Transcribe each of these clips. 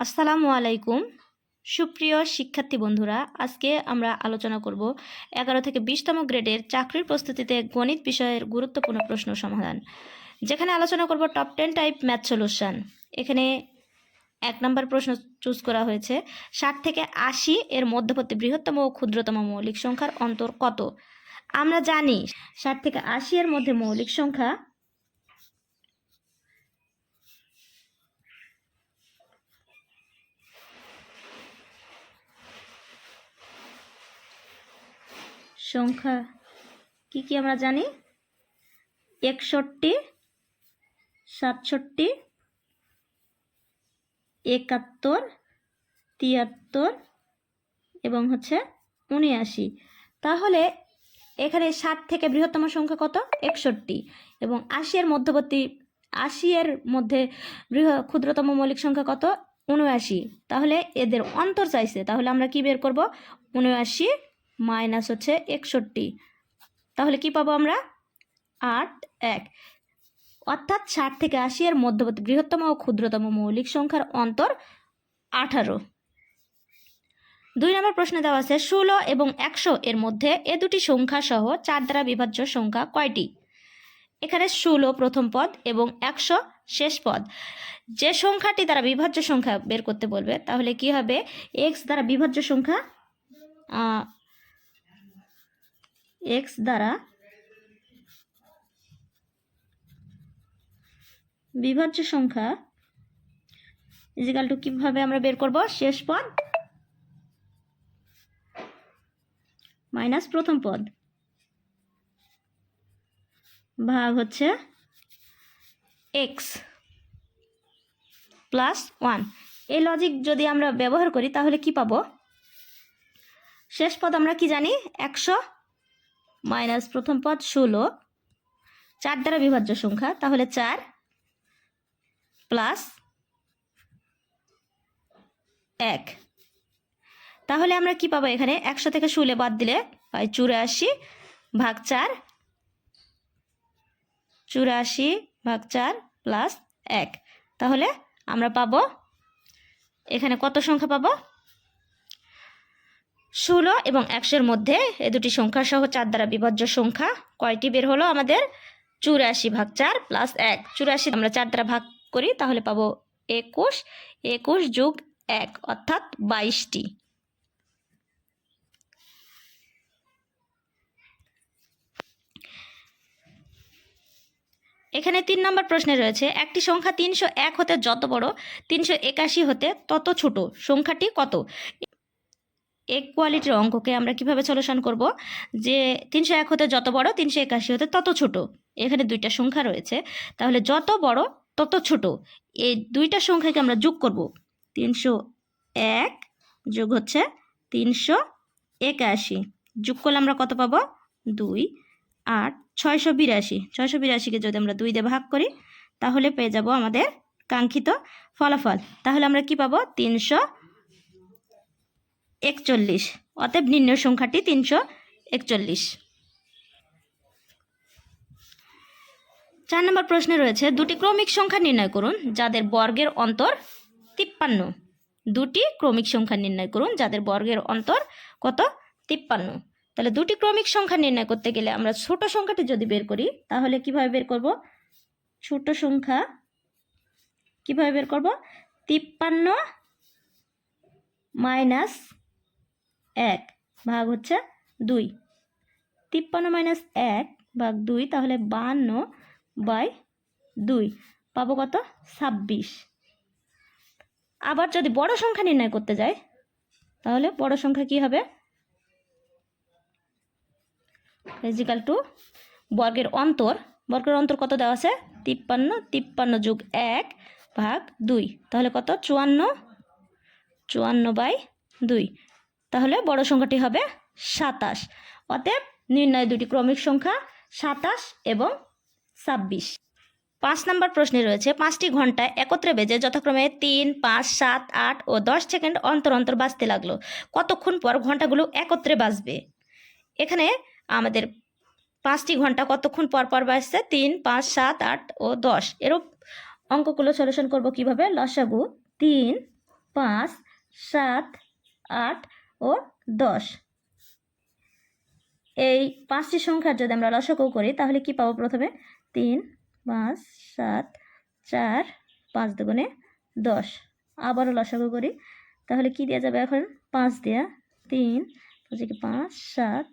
আসসালামু আলাইকুম। সুপ্রিয় শিক্ষার্থী বন্ধুরা, আজকে আমরা আলোচনা করব এগারো থেকে বিশতম গ্রেডের চাকরির প্রস্তুতিতে গণিত বিষয়ের গুরুত্বপূর্ণ প্রশ্ন সমাধান। যেখানে আলোচনা করব top ten type math solution এখানে এক নম্বর প্রশ্ন চুজ করা হয়েছে, ষাট থেকে আশি এর মধ্যবর্তী বৃহত্তম ও ক্ষুদ্রতম মৌলিক সংখ্যার অন্তর কত? আমরা জানি ষাট থেকে আশি এর মধ্যে মৌলিক সংখ্যা সংখ্যা কি কি আমরা জানি? একষট্টি, সাতষট্টি, একাত্তর, তিয়াত্তর এবং হচ্ছে উনআশি তাহলে এখানে ষাট থেকে বৃহত্তম সংখ্যা কত? একষট্টি। এবং আশি এর মধ্যবর্তী, আশি এর মধ্যে বৃহ, ক্ষুদ্রতম মৌলিক সংখ্যা কত? উনআশি তাহলে এদের অন্তর চাইছে। তাহলে আমরা কি বের করব? উনআশি মাইনাস হচ্ছে একষট্টি। তাহলে কি পাবো আমরা? আট, এক। অর্থাৎ ষাট থেকে আশি এর মধ্যবর্তী বৃহত্তম ও ক্ষুদ্রতম মৌলিক সংখ্যার অন্তর আঠারো। দুই নম্বর প্রশ্নে দেওয়া আছে, ষোলো এবং একশো এর মধ্যে এ দুটি সংখ্যা সহ চার দ্বারা বিভাজ্য সংখ্যা কয়টি? এখানে ষোলো প্রথম পদ এবং একশো শেষ পদ। যে সংখ্যাটি দ্বারা বিভাজ্য সংখ্যা বের করতে বলবে, তাহলে কি হবে? এক্স দ্বারা বিভাজ্য সংখ্যা এক্স দ্বারা বিভাজ্য সংখ্যা ইজিকাল টু কীভাবে আমরা বের করব? শেষ পদ মাইনাস প্রথম পদ। ভাগ হচ্ছে এক্স প্লাস ওয়ান এই লজিক যদি আমরা ব্যবহার করি, তাহলে কি পাবো? শেষ পদ আমরা কি জানি? একশো মাইনাস প্রথম পদ ষোলো। চার দ্বারা বিভাজ্য সংখ্যা, তাহলে চার প্লাস এক। তাহলে আমরা কি পাবো এখানে? একশো থেকে ষোলো বাদ দিলে হয় চুরাশি ভাগ চার, চুরাশি ভাগ চার প্লাস এক। তাহলে আমরা পাবো, এখানে কত সংখ্যা পাবো? ষোলো এবং একশোর মধ্যে এ দুটি সংখ্যা সহ চার দ্বারা বিভাজ্য সংখ্যা কয়টি বের হলো আমাদের? চুরাশি ভাগ চার প্লাস এক। চুরাশি আমরা চার দ্বারা ভাগ করি, তাহলে পাবো একুশ। একুশ যোগ এক, অর্থাৎ বাইশটি। এখানে তিন নম্বর প্রশ্নে রয়েছে, একটি সংখ্যা তিনশো এক হতে যত বড়, তিনশো একাশি হতে তত ছোট, সংখ্যাটি কত? এক কোয়ালিটির অঙ্ককে আমরা কীভাবে সলিউশন করব? যে তিনশো এক হতে যত বড়, তিনশো একাশি হতে তত ছোট। এখানে দুইটা সংখ্যা রয়েছে। তাহলে যত বড়, তত ছোট। এই দুইটা সংখ্যাকে আমরা যোগ করব। তিনশো এক যোগ হচ্ছে তিনশো একাশি। যোগ করলে আমরা কত পাবো? দুই। আট ছয়শো বিরাশি। ছয়শো বিরাশিকে যদি আমরা দুই দিয়ে ভাগ করি, তাহলে পেয়ে যাব আমাদের কাঙ্ক্ষিত ফলাফল। তাহলে আমরা কি পাবো? তিনশো একচল্লিশ। অতএব নির্ণয় সংখ্যাটি তিনশো একচল্লিশ। চার নম্বর প্রশ্নে রয়েছে, দুটি ক্রমিক সংখ্যা নির্ণয় করুন যাদের বর্গের অন্তর তিপ্পান্ন। দুটি ক্রমিক সংখ্যা নির্ণয় করুন যাদের বর্গের অন্তর কত তিপ্পান্ন। তাহলে দুটি ক্রমিক সংখ্যা নির্ণয় করতে গেলে আমরা ছোট সংখ্যাটি যদি বের করি, তাহলে কীভাবে বের করব? ছোট সংখ্যা কীভাবে বের করব? তিপ্পান্ন মাইনাস এক ভাগ হচ্ছে দুই। তিপ্পান্ন মাইনাস এক ভাগ দুই তাহলে বান্ন বাই দুই। পাবো কত? ছাব্বিশ। আবার যদি বড় সংখ্যা নির্ণয় করতে যাই, তাহলে বড় সংখ্যা কি হবে? ফিজিক্যাল টু বর্গের অন্তর। বর্গের অন্তর কত দেওয়া আছে? তিপ্পান্ন। তিপ্পান্ন যোগ এক ভাগ দুই। তাহলে কত? চুয়ান্ন। চুয়ান্ন বাই দুই। তাহলে বড় সংখ্যাটি হবে সাতাশ। অতএব নির্ণয় দুটি ক্রমিক সংখ্যা সাতাশ এবং ছাব্বিশ। পাঁচ নম্বর প্রশ্নে রয়েছে, পাঁচটি ঘন্টায় একত্রে বেজে যথাক্রমে তিন, পাঁচ, সাত, আট ও দশ সেকেন্ড অন্তর অন্তর বাজতে লাগল। কতক্ষণ পর ঘন্টাগুলো একত্রে বাজবে? এখানে আমাদের পাঁচটি ঘণ্টা কতক্ষণ পর পর বাজছে? তিন, পাঁচ, সাত, আট ও দশ। এরূপ অঙ্কগুলো সলিউশন করব কীভাবে? লসাগু তিন, পাঁচ, সাত, আট ও দশ। এই পাঁচটি সংখ্যার যদি আমরা লসগু করি, তাহলে কি পাবো প্রথমে? তিন, পাঁচ, সাত, চার, পাঁচ দুগুণে দশ। আবারও লসাগু করি। তাহলে কি দেওয়া যাবে এখন? পাঁচ দেওয়া তিন কি পাঁচ, সাত,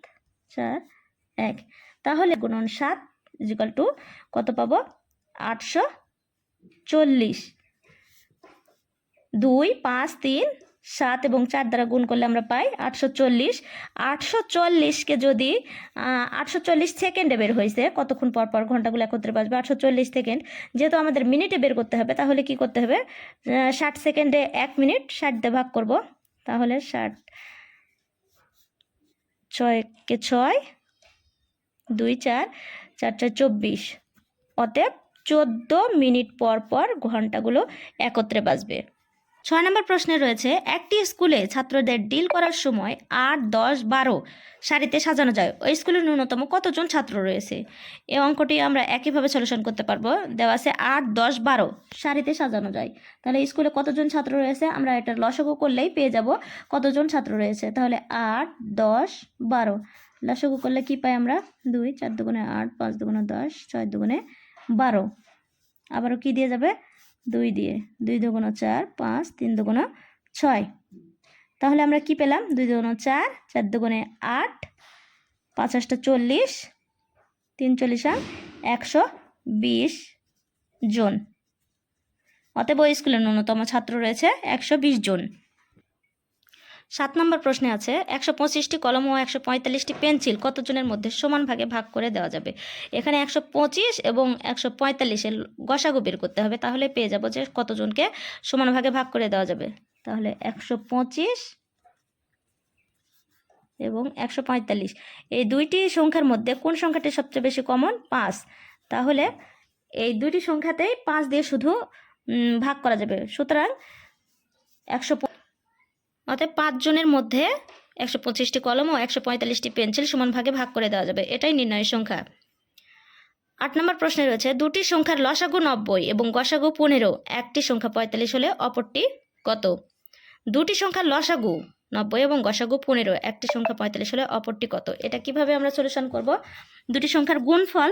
চার, এক। তাহলে গুণন সাত ইজিক্যাল টু কত পাবো? আটশো চল্লিশ। দুই, পাঁচ, তিন সাত এবং চার দ্বারা গুণ করলে আমরা পাই আটশো চল্লিশ। আটশো চল্লিশকে যদি আটশো চল্লিশ সেকেন্ডে বের হয়েছে, কতক্ষণ পর পর ঘন্টাগুলো একত্রে বাজবে? আটশো চল্লিশ সেকেন্ড। যেহেতু আমাদের মিনিটে বের করতে হবে, তাহলে কি করতে হবে? ষাট সেকেন্ডে এক মিনিট ষাট দিয়ে ভাগ করব। তাহলে ষাট, ছয়কে ছয়, দুই চার চার চার চব্বিশ। অতএব চোদ্দ মিনিট পর পর ঘন্টাগুলো একত্রে বাজবে। ছয় নম্বর প্রশ্নে রয়েছে, একটি স্কুলে ছাত্রদের ডিল করার সময় আট, দশ, বারো সারিতে সাজানো যায়। ওই স্কুলে ন্যূনতম কতজন ছাত্র রয়েছে? এই অঙ্কটি আমরা একইভাবে সলিউশন করতে পারব। দেওয়া আছে আট, দশ, বারো সারিতে সাজানো যায়। তাহলে স্কুলে কতজন ছাত্র রয়েছে? আমরা এটা লসগু করলেই পেয়ে যাব কতজন ছাত্র রয়েছে? তাহলে আট, দশ, বারো লসগু করলে কি পাই আমরা? দুই, চার দুগুণে আট, পাঁচ দুগুণে দশ, ছয় দুগুণে বারো। আবারও কি দিয়ে যাবে? দুই দিয়ে দুই দুগুণ চার, পাঁচ, তিন দুগুণ ছয়। তাহলে আমরা কি পেলাম? দুই দুগুণ চার চার দুগুণে আট পাঁচ আটটা চল্লিশ, তিন চল্লিশ একশো বিশ জন। অতএব স্কুলের ন্যূনতম ছাত্র রয়েছে একশো বিশ জন। সাত নম্বর প্রশ্নে আছে, একশো পঁচিশটি কলম ও একশো পঁয়তাল্লিশটি পেন্সিল কতজনের মধ্যে সমান ভাগে ভাগ করে দেওয়া যাবে? এখানে একশো পঁচিশ এবং একশো পঁয়তাল্লিশের গসাগু বের করতে হবে, তাহলে পেয়ে যাব যে কতজনকে সমান ভাগে ভাগ করে দেওয়া যাবে। তাহলে একশো পঁচিশ এবং একশো পঁয়তাল্লিশ। এই দুইটি সংখ্যার মধ্যে কোন সংখ্যাটি সবচেয়ে বেশি কমন পাঁচ। তাহলে এই দুইটি সংখ্যাতেই পাঁচ দিয়ে শুধু ভাগ করা যাবে। সুতরাং একশো অতএব পাঁচজনের মধ্যে একশো পঁচিশটি কলম ও একশো পঁয়তাল্লিশটি পেন্সিল সমান ভাগে ভাগ করে দেওয়া যাবে। এটাই নির্ণয়ের সংখ্যা। আট নম্বর প্রশ্নে রয়েছে, দুটি সংখ্যার লসাগু নব্বই এবং গসাগু পনেরো। একটি সংখ্যা পঁয়তাল্লিশ হলে অপরটি কত? দুটি সংখ্যার লসাগু নব্বই এবং গসাগু পনেরো। একটি সংখ্যা পঁয়তাল্লিশ হলে অপরটি কত? এটা কীভাবে আমরা সলিউশন করব? দুটি সংখ্যার গুণফল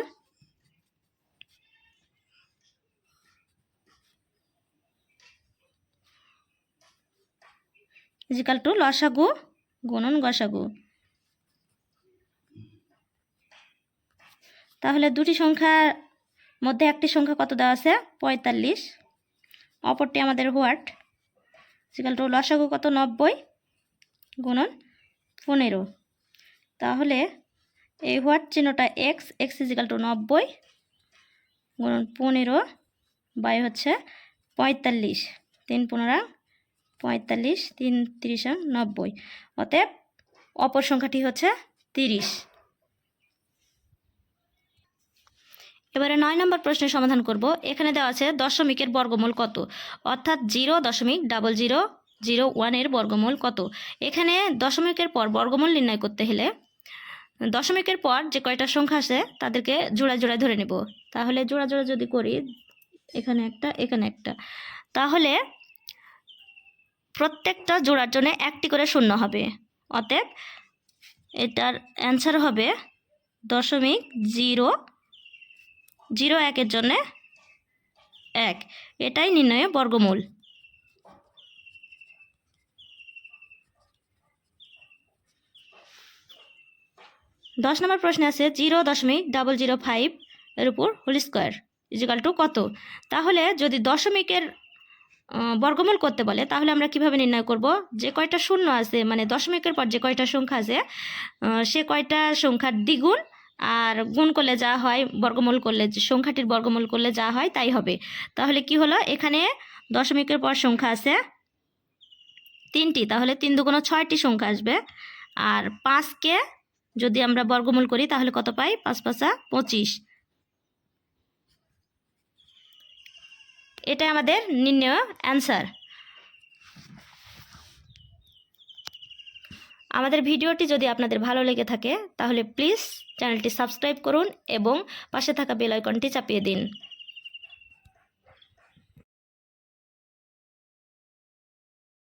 ইজিক্যাল টু লসাগু গুণন গসাগু তাহলে দুটি সংখ্যার মধ্যে একটি সংখ্যা কত দেওয়া আছে? পঁয়তাল্লিশ। অপরটি আমাদের হোয়াট? ইজিক্যাল টু লসাগু কত? নব্বই। গুণন পনেরো। তাহলে এই হোয়াট চিহ্নটা এক্স এক্স ইজিক্যাল টু নব্বই। গুণন পনেরো বাই হচ্ছে পঁয়তাল্লিশ। তিন পনেরো পঁয়তাল্লিশ, তিন তিরিশ নব্বই। অতএব অপর সংখ্যাটি হচ্ছে তিরিশ। এবারে নয় নম্বর প্রশ্নের সমাধান করব। এখানে দেওয়া আছে দশমিকের বর্গমূল কত? অর্থাৎ জিরো দশমিক ডাবল জিরো জিরো ওয়ানের বর্গমূল কত? এখানে দশমিকের পর বর্গমূল নির্ণয় করতে হলে দশমিকের পর যে কয়টা সংখ্যা আছে তাদেরকে জোড়া জোড়া ধরে নেব। তাহলে জোড়া জোড়া যদি করি, এখানে একটা এখানে একটা। তাহলে প্রত্যেকটা জোড়ার জন্য একটি করে শূন্য হবে। অতএব এটার অ্যান্সার হবে দশমিক জিরো জিরো একের জন্যে এক। এটাই নির্ণয় বর্গমূল। দশ নম্বর প্রশ্নে আছে জিরো দশমিক ডাবল জিরো ফাইভ এর উপর হোল স্কোয়ার ইজিক্যাল টু কত? তাহলে যদি দশমিকের বর্গমূল করতে বলে, তাহলে আমরা কীভাবে নির্ণয় করব? যে কয়টা শূন্য আছে মানে দশমিকের পর যে কয়টা সংখ্যা আছে সে কয়টা সংখ্যার দ্বিগুণ, আর গুণ করলে যা হয়, বর্গমূল করলে সংখ্যাটির বর্গমূল করলে যা হয়, তাই হবে। তাহলে কি হলো? এখানে দশমিকের পর সংখ্যা আছে তিনটি, তাহলে তিন দুগুণ ছয়টি সংখ্যা আসবে। আর পাঁচকে যদি আমরা বর্গমূল করি, তাহলে কত পাই? পাঁচ পাঁচা পঁচিশ। এটা আমাদের নির্ণয় অ্যান্সার আমাদের ভিডিওটি যদি আপনাদের ভালো লেগে থাকে, তাহলে প্লিজ চ্যানেলটি সাবস্ক্রাইব করুন এবং পাশে থাকা বেল আইকনটি চাপিয়ে দিন।